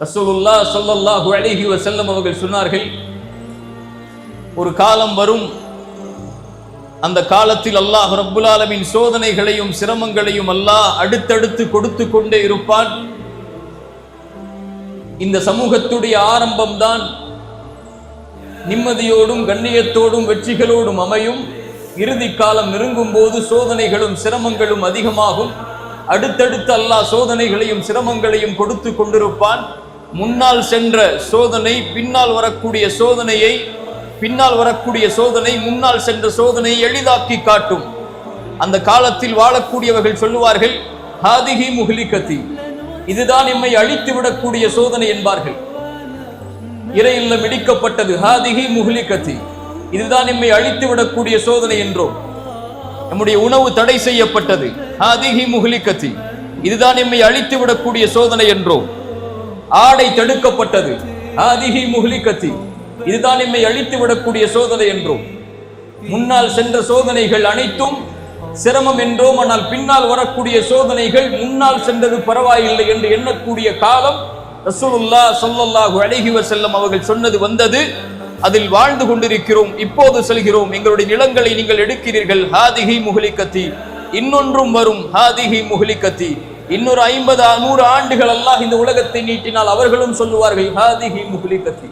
ரசூலுல்லா ஸல்லல்லாஹு அலைஹி வஸல்லம் அவர்கள் சொன்னார்கள் ஒரு காலம் வரும் அந்த காலத்தில் அல்லாஹ் ரப்புல் சோதனைகளையும் சிரமங்களையும் அல்லாஹ் அடுத்தடுத்து கொடுத்து கொண்டே இருப்பான். இந்த சமூகத்துடைய ஆரம்பம்தான் நிம்மதியோடும் கண்ணியத்தோடும் வெற்றிகளோடும் அமையும். இறுதி காலம் நெருங்கும் போது சோதனைகளும் சிரமங்களும் அதிகமாகும். அடுத்தடுத்து அல்லாஹ் சோதனைகளையும் சிரமங்களையும் கொடுத்து கொண்டிருப்பான். முன்னால் சென்ற சோதனை பின்னால் வரக்கூடிய சோதனையை பின்னால் வரக்கூடிய சோதனை முன்னால் சென்ற சோதனையை எளிதாக்கி காட்டும். அந்த காலத்தில் வாழக்கூடியவர்கள் சொல்லுவார்கள் ஹாதிகி முஹ்லிகத்தி. இதுதான் எம்மை அழித்து விடக்கூடிய சோதனை என்பார்கள். இறையில் இல்லம் ஹாதிகி ஹாதிஹி முஹ்லிகத்தி. இதுதான் எம்மை அழித்து விடக்கூடிய சோதனை என்றோம். நம்முடைய உணவு தடை செய்யப்பட்டது ஹாதிகி முஹ்லிகத்தி. இதுதான் எம்மை அழித்து விடக்கூடிய சோதனை என்றோம். ஆடை தடுக்கப்பட்டது. ஹாதிஹி முஹ்லிகத்தி. இதுதான் இம்மை அழித்து விடக்கூடிய சோதனை என்றோம். முன்னால் சென்ற சோதனைகள் அனைத்தும் சிரமம் என்றோம் ஆனால் பின்னால் வரக்கூடிய சோதனைகள் முன்னால் சென்றது பரவாயில்லை என்று எண்ணக்கூடிய காலம் ரசூலுல்லா சொல்லல்லாஹு அழகி செல்லம் அவர்கள் சொன்னது வந்தது. அதில் வாழ்ந்து கொண்டிருக்கிறோம் இப்போது செல்கிறோம். எங்களுடைய நிலங்களை நீங்கள் எடுக்கிறீர்கள். ஹாதிஹி முஹ்லிகத்தி. இன்னொன்றும் வரும். ஹாதிஹி முஹ்லிகத்தி. இன்னொரு ஐம்பது நூறு ஆண்டுகள் அல்லாஹ் இந்த உலகத்தை நீட்டினால் அவர்களும் சொல்லுவார்கள் ஹாதிஹி முஹ்லிகத்தி.